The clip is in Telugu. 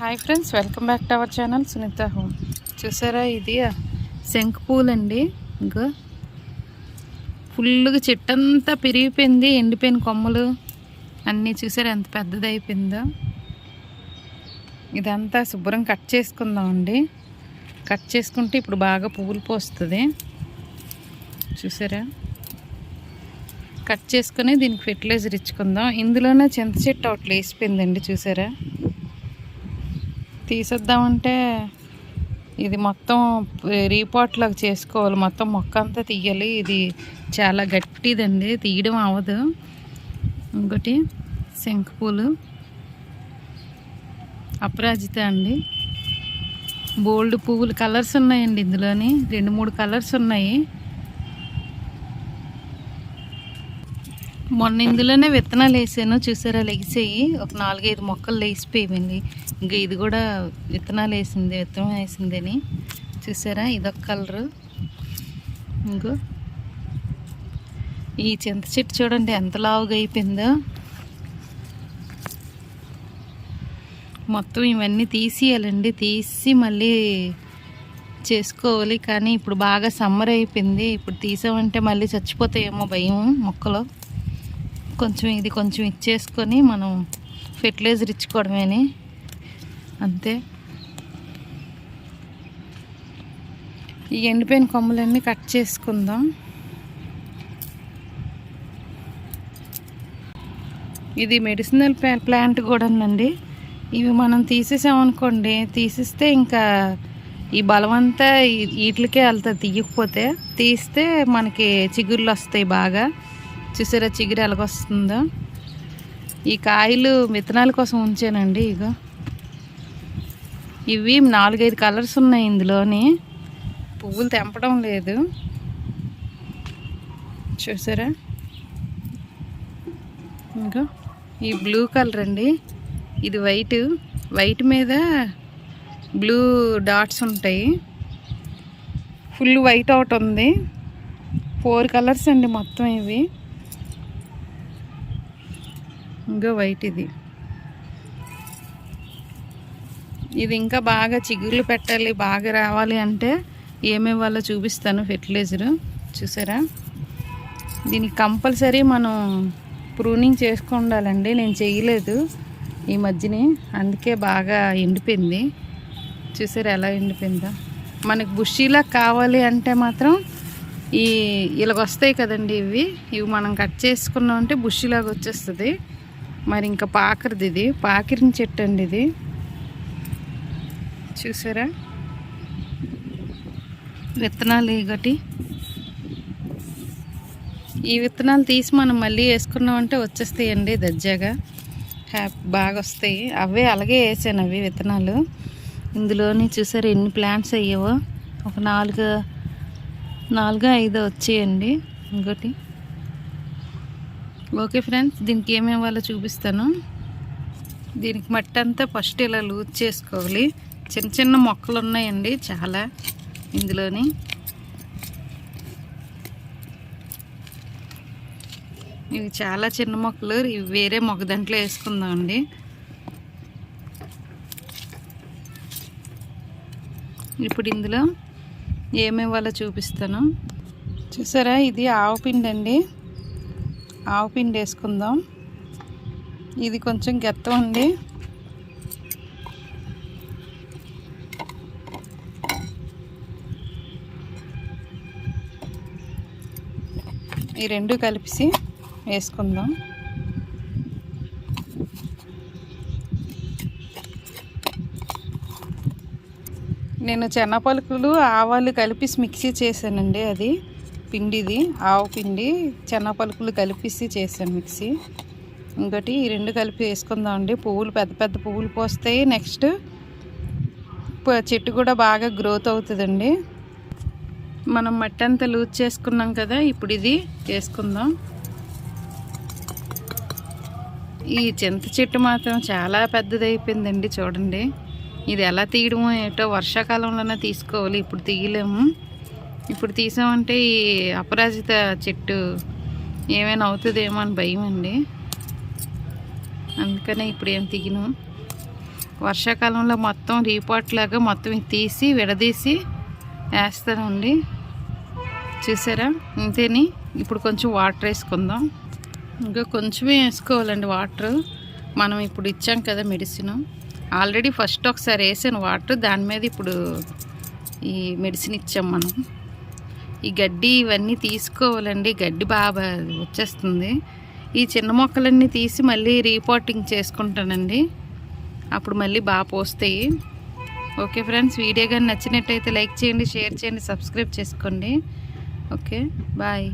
Hi friends welcome back to our channel. Sunitha home. చూసారా ఇది? శంఖ పూలండి. ఇంకా. ఫుల్గా చెట్టంతా పెరిగిపోయింది ఎండిపోయిన కొమ్మలు అన్నీ చూసారా ఎంత పెద్దది అయిపోయిందో ఇదంతా శుభ్రం కట్ చేసుకుందామండి. కట్ చేసుకుంటే ఇప్పుడు బాగా పువ్వులు పోస్తుంది. చూసారా? కట్ చేసుకుని దీనికి ఫెర్టిలైజర్ ఇచ్చుకుందాం. ఇందులోనే చింత చెట్టు ఒకటి లేసిపోయిందండి చూసారా? తీసేద్దామంటే ఇది మొత్తం రీపాట్ లాగా చేసుకోవాలి. మొత్తం మొక్క అంతా తీయాలి. ఇది చాలా గట్టిదండి. తీయడం అవ్వదు. ఇంకోటి శంఖపూలు అపరాజిత అండి. బోల్డ్ పువ్వులు కలర్స్ ఉన్నాయండి ఇందులోని. రెండు మూడు కలర్స్ ఉన్నాయి. మొన్న ఇందులోనే విత్తనాలు వేసాను చూసారా? లెగిసాయి. ఒక నాలుగైదు మొక్కలు లేచిపోయింది ఇంకా ఇది కూడా విత్తనాలు వేసింది విత్తనం వేసిందని. చూసారా? ఇదొక కలరు. ఇంకో. ఈ చింత చెట్టు చూడండి ఎంత లావుగా అయిపోయిందో. మొత్తం ఇవన్నీ తీసేయాలండి. తీసి మళ్ళీ చేసుకోవాలి. కానీ ఇప్పుడు బాగా సమ్మర్ అయిపోయింది. ఇప్పుడు తీసామంటే మళ్ళీ చచ్చిపోతాయేమో భయం మొక్కలు. కొంచెం ఇది కొంచెం ఇచ్చేసుకొని మనం ఫెర్టిలైజర్ ఇచ్చుకోవడమేని అంతే. ఈ ఎండిపోయిన కొమ్మలన్నీ కట్ చేసుకుందాం. ఇది మెడిసినల్ ప్లాంట్ కూడా ఉందండి ఇవి మనం తీసేసామనుకోండి తీసిస్తే ఇంకా ఈ బలమంతా వీటికే వెళ్తుంది తీయకపోతే. తీస్తే మనకి చిగుర్లు వస్తాయి బాగా. చూసారా చిగురు ఎలాగొస్తుందో? ఈ కాయలు విత్తనాల కోసం ఉంచానండి ఇగో. ఇవి నాలుగైదు కలర్స్ ఉన్నాయి ఇందులోని. పువ్వులు తెంపడం లేదు. చూసారా? ఇంకా ఈ బ్లూ కలర్ అండి. ఇది వైట్. వైట్ మీద బ్లూ డాట్స్ ఉంటాయి. ఫుల్ వైట్ అవుట్ ఉంది. ఫోర్ కలర్స్ అండి మొత్తం ఇవి. ఇంకా వైట్ ఇది. ఇది ఇంకా బాగా చిగుర్లు పెట్టాలి బాగా రావాలి అంటే ఏమేవాలో చూపిస్తాను ఫెర్టిలైజరు చూసారా? దీనికి కంపల్సరీ మనం ప్రూనింగ్ చేసుకుండాలండి నేను చేయలేదు ఈ మధ్యనే. అందుకే బాగా ఎండిపోయింది. చూసారా ఎలా ఎండిపోయిందో? మనకు బుషీలా కావాలి అంటే మాత్రం ఈ ఇలాగ వస్తాయి కదండి ఇవి. ఇవి మనం కట్ చేసుకున్నాం అంటే వచ్చేస్తుంది. మరి ఇంకా పాకరిది ఇది. పాకిరిన చెట్టు అండి ఇది. చూసారా? విత్తనాలు ఇగటి ఈ విత్తనాలు తీసి మనం మళ్ళీ వేసుకున్నామంటే వచ్చేస్తాయండి దజ్జాగా హ్యాపీ బాగా వస్తాయి. అవే అలాగే వేసాను అవి విత్తనాలు. ఇందులోని చూసారు ఎన్ని ప్లాంట్స్ అయ్యావో? ఒక నాలుగు నాలుగు ఐదు వచ్చాయండి. ఇంకోటి. ఓకే ఫ్రెండ్స్ దీనికి ఏమేమి వాళ్ళో చూపిస్తాను? దీనికి మట్టి అంతా ఫస్ట్ ఇలా లూజ్ చేసుకోవాలి. చిన్న చిన్న మొక్కలు ఉన్నాయండి చాలా ఇందులోని. ఇవి చాలా చిన్న మొక్కలు ఇవి వేరే మొక్క దాంట్లో వేసుకుందామండి. ఇప్పుడు ఇందులో ఏమేమి వాళ్ళో చూపిస్తాను? చూసారా? ఇది ఆవు పిండి అండి ఆవు పిండి వేసుకుందాం. ఇది కొంచెం గెత్త అండి ఈ రెండు కలిపి వేసుకుందాం. నేను చెన్న పలుకులు ఆవాలు కలిపి మిక్సీ చేశానండి అది. పిండిది ఆవు పిండి చెన్న పలుకులు కలిపిసి చేశాను మిక్సీ. ఇంకోటి ఈ రెండు కలిపి వేసుకుందామండి. పువ్వులు పెద్ద పెద్ద పువ్వులు పోస్తాయి. నెక్స్ట్ చెట్టు కూడా బాగా గ్రోత్ అవుతుందండి. మనం మట్టి అంతా లూజ్ చేసుకున్నాం కదా ఇప్పుడు ఇది వేసుకుందాం. ఈ చింత చెట్టు మాత్రం చాలా పెద్దది అయిపోయిందండి చూడండి. ఇది ఎలా తీయడమో ఏటో వర్షాకాలంలోనే తీసుకోవాలి ఇప్పుడు తీయలేము. ఇప్పుడు తీసామంటే ఈ అపరాజిత చెట్టు ఏమైనా అవుతుందేమో అని భయం అండి. అందుకనే ఇప్పుడు ఏం తీయను వర్షాకాలంలో మొత్తం రీపాట్ లాగా మొత్తం తీసి విడదీసి వేస్తానండి. చూసారా? ఇంతేని? ఇప్పుడు కొంచెం వాటర్ వేసుకుందాం. ఇంకా కొంచెమే వేసుకోవాలండి వాటర్ మనం ఇప్పుడు ఇచ్చాం కదా మెడిసిన్ ఆల్రెడీ ఫస్ట్ ఒకసారి వేసాను వాటర్ దాని మీద ఇప్పుడు ఈ మెడిసిన్ ఇచ్చాం మనం. ఈ గడ్డి ఇవన్నీ తీసుకోవాలండి. గడ్డి బాగా వచ్చేస్తుంది. ఈ చిన్న మొక్కలన్నీ తీసి మళ్ళీ రీపోర్టింగ్ చేసుకుంటానండి. అప్పుడు మళ్ళీ బాగా పోస్తాయి. ఓకే ఫ్రెండ్స్ వీడియో కానీ నచ్చినట్టయితే లైక్ చేయండి షేర్ చేయండి సబ్స్క్రైబ్ చేసుకోండి. Okay bye.